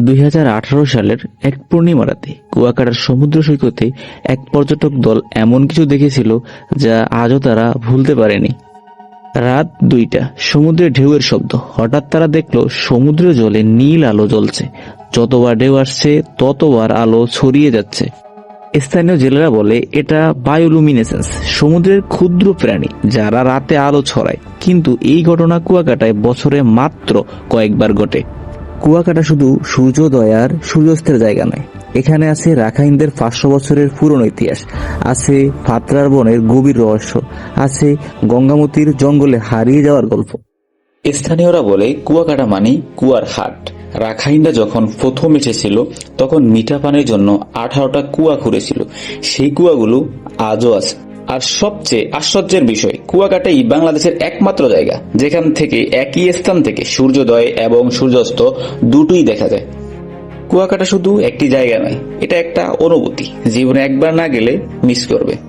দুই হাজার আঠারো সালের এক পূর্ণিমা রাতে কুয়াকাটার সমুদ্র সৈকতে এক পর্যটক দল এমন কিছু দেখেছিল যা আজও তারা ভুলতে পারেনি। রাত দুইটা, সমুদ্রের ঢেউয়ের শব্দ। হঠাৎ তারা দেখল সমুদ্রের জলে নীল আলো জ্বলছে। যতবার ঢেউ আসছে, ততবার আলো ছড়িয়ে যাচ্ছে। স্থানীয় জেলেরা বলে, এটা বায়োলুমিনেসেন্স, সমুদ্রের ক্ষুদ্র প্রাণী যারা রাতে আলো ছড়ায়। কিন্তু এই ঘটনা কুয়াকাটায় বছরে মাত্র কয়েকবার ঘটে। কুয়াকাটা শুধু সূর্যোদয় আর সূর্যাস্তের জায়গা নয়। এখানে আছে রাখাইনদের পাঁচশো বছরের পুরনো ইতিহাস। আছে ফাতরার বনের গভীর রহস্য। আছে গঙ্গামতির জঙ্গলে হারিয়ে যাওয়ার গল্প। স্থানীয়রা বলে কুয়াকাটা মানে কুয়ার হাট। রাখাইনরা যখন প্রথম এসেছিল, তখন মিঠা পানের জন্য আঠারোটা কুয়া খুঁড়েছিল। সেই কুয়াগুলো আজও আছে। আর সবচেয়ে আশ্চর্যের বিষয় কুয়াকাটাই বাংলাদেশের একমাত্র জায়গা, যেখান থেকে একই স্থান থেকে সূর্যোদয় এবং সূর্যাস্ত দুটোই দেখা যায়। কুয়াকাটা শুধু একটি জায়গা নয়, এটা একটা অনুভূতি, জীবনে একবার না গেলে মিস করবে।